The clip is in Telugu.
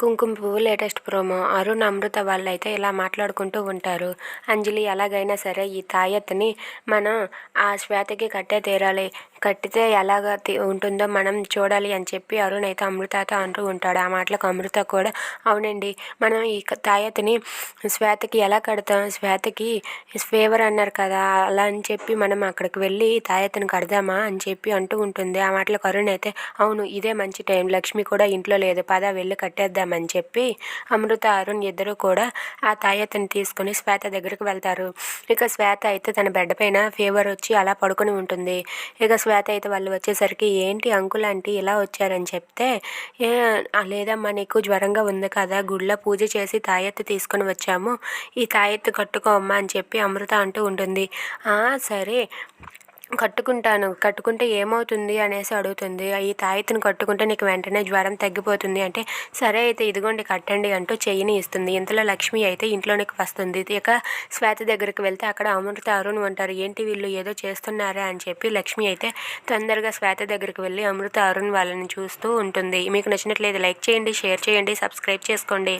కుంకుమ పువ్వు లేటెస్ట్ ప్రోమో. అరుణ్ అమృత వాళ్ళైతే ఇలా మాట్లాడుకుంటూ ఉంటారు. అంజలి ఎలాగైనా సరే ఈ తాయత్ని మనం ఆ శ్వేతకి కట్టే తీరాలి. కట్టితే ఎలాగ ఉంటుందో మనం చూడాలి అని చెప్పి అరుణ్ అయితే అమృతతో అంటూ ఉంటాడు. ఆ మాటలకు అమృత కూడా అవునండి మనం ఈ తాయతని శ్వేతకి ఎలా కడతాం? శ్వేతకి ఫేవర్ అన్నారు కదా అలా అని చెప్పి మనం అక్కడికి వెళ్ళి ఈ కడదామా? అని చెప్పి అంటూ ఉంటుంది. ఆ మాటలకు అరుణ్ అయితే అవును ఇదే మంచి టైం. లక్ష్మి కూడా ఇంట్లో లేదు. పద వెళ్ళి కట్టేద్దామని చెప్పి అమృత అరుణ్ ఇద్దరు కూడా ఆ తాయెత్తుని తీసుకుని శ్వేత దగ్గరికి వెళ్తారు. ఇక శ్వేత అయితే తన బెడ్ పైన ఫీవర్ వచ్చి అలా పడుకొని ఉంటుంది. ఇక శ్వేత అయితే వాళ్ళు వచ్చేసరికి ఏంటి అంకుల్ ఆంటీ ఇలా వచ్చారని చెప్తే లేదమ్మా నీకు జ్వరంగా ఉంది కదా గుళ్ళో పూజ చేసి తాయెత్తు తీసుకొని వచ్చాము. ఈ తాయెత్తు కట్టుకో అమ్మా అని చెప్పి అమృత అంటూ ఉంటుంది. సరే. కట్టుకుంటాను. కట్టుకుంటే ఏమవుతుంది అనేసి అడుగుతుంది. ఈ తాయెత్తుని కట్టుకుంటే నీకు వెంటనే జ్వరం తగ్గిపోతుంది. అంటే సరే అయితే ఇదిగోండి కట్టండి అంటూ చెయ్యిని ఇస్తుంది. ఇంతలో లక్ష్మి అయితే ఇంట్లోనికి వస్తుంది. ఇక శ్వేత దగ్గరికి వెళ్తే అక్కడ అమృత అరుణ్ ఉంటారు. ఏంటి వీళ్ళు? ఏదో చేస్తున్నారా అని చెప్పి లక్ష్మి అయితే తొందరగా శ్వేత దగ్గరికి వెళ్ళి అమృత అరుణ్ వాళ్ళని చూస్తూ ఉంటుంది. మీకు నచ్చినట్లయితే లైక్ చేయండి షేర్ చేయండి సబ్స్క్రైబ్ చేసుకోండి.